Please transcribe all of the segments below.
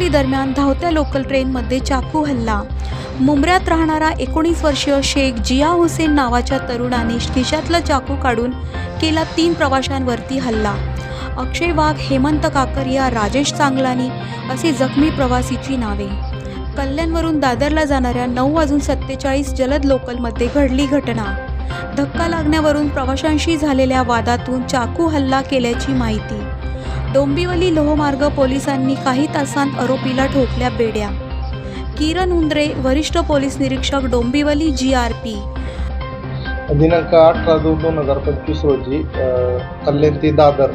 ते दरम्यान धावत्या लोकल ट्रेनमध्ये चाकू हल्ला. मुंबऱ्यात राहणारा एकोणीस वर्षीय शेख जिया हुसेन नावाच्या तरुणाने खिशातला चाकू काढून केला तीन प्रवाशांवरती हल्ला. अक्षय वाघ हेमंत काकरिया राजेश चांगलानी अशी जखमी प्रवासीची नावे. कल्याणवरून दादरला जाणाऱ्या नऊ वाजून सत्तेचाळीस जलद लोकलमध्ये घडली घटना. धक्का लागण्यावरून प्रवाशांशी झालेल्या वादातून चाकू हल्ला केल्याची माहिती. डोंबिवली लोहमार्ग पोलिसांनी काही तासांत आरोपीला ठोकल्या बेड्या. किरण उंद्रे वरिष्ठ पोलीस निरीक्षक डोंबिवली जी आर पी दिनांक अठरा दोन दोन हजार पंचवीस रोजी कल्याण ते दादर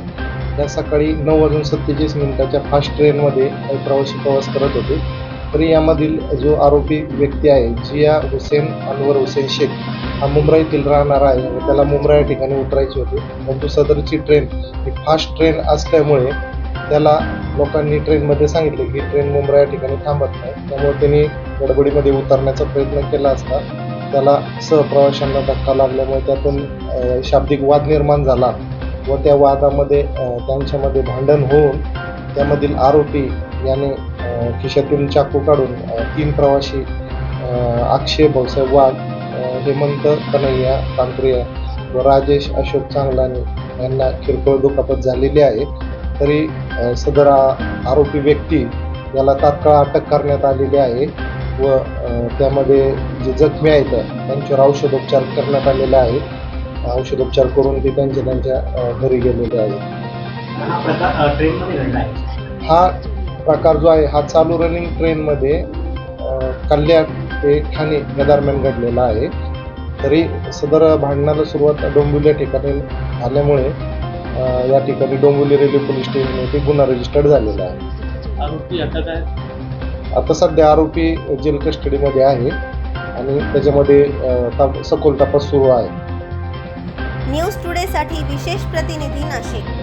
या सकाळी नऊ वाजून सत्तेचाळीस मिनिटाच्या फास्ट ट्रेनमध्ये प्रवासी प्रवास करत होते. प्रियामधील जो आरोपी व्यक्ती आहे जिया हुसेन अनवर हुसेन शेख हा मुंबईतील येथील राहणारा आहे व त्याला मुंबई या ठिकाणी उतरायची होती. परंतु सदरची ट्रेन ही फास्ट ट्रेन असल्यामुळे त्याला लोकांनी ट्रेनमध्ये सांगितले की ट्रेन मुंबई या ठिकाणी थांबत नाही. त्यामुळे त्यांनी गडबडीमध्ये उतरण्याचा प्रयत्न केला असता. त्याला सहप्रवाशांना धक्का लागल्यामुळे त्यातून शाब्दिक वाद निर्माण झाला व त्या वादामध्ये त्यांच्यामध्ये भांडण होऊन त्यामधील आरोपी याने खिशातून चाकू काढून तीन प्रवासी अक्षय भाऊसाहेब वाघ हेमंत कन्हैया कांक्रिया व राजेश अशोक चांगलानी यांना किरकोळ दुखापत झालेली आहे. तरी सदर आरोपी व्यक्ती याला तात्काळ अटक करण्यात आलेली आहे व त्यामध्ये जे जखमी आहेत त्यांच्यावर औषधोपचार करण्यात आलेले आहेत. औषधोपचार करून ते त्यांच्या त्यांच्या घरी गेलेले आहेत. हा प्रकार जो आहे हा चालू रनिंग ट्रेनमध्ये कल्याण ते ठाणे या दरम्यान घडलेला आहे. तरी सदर भांडणाला सुरुवात डोंबिवली या ठिकाणी झाल्यामुळे या ठिकाणी डोंबिवली रेल्वे पोलीस स्टेशनमध्ये गुन्हा रजिस्टर्ड झालेला आहे. आरोपी आता काय? आता सध्या आरोपी जेल कस्टडीमध्ये आहे आणि त्याच्यामध्ये सखोल तपास सुरू आहे. न्यूज टुडेसाठी विशेष प्रतिनिधी नाशिक.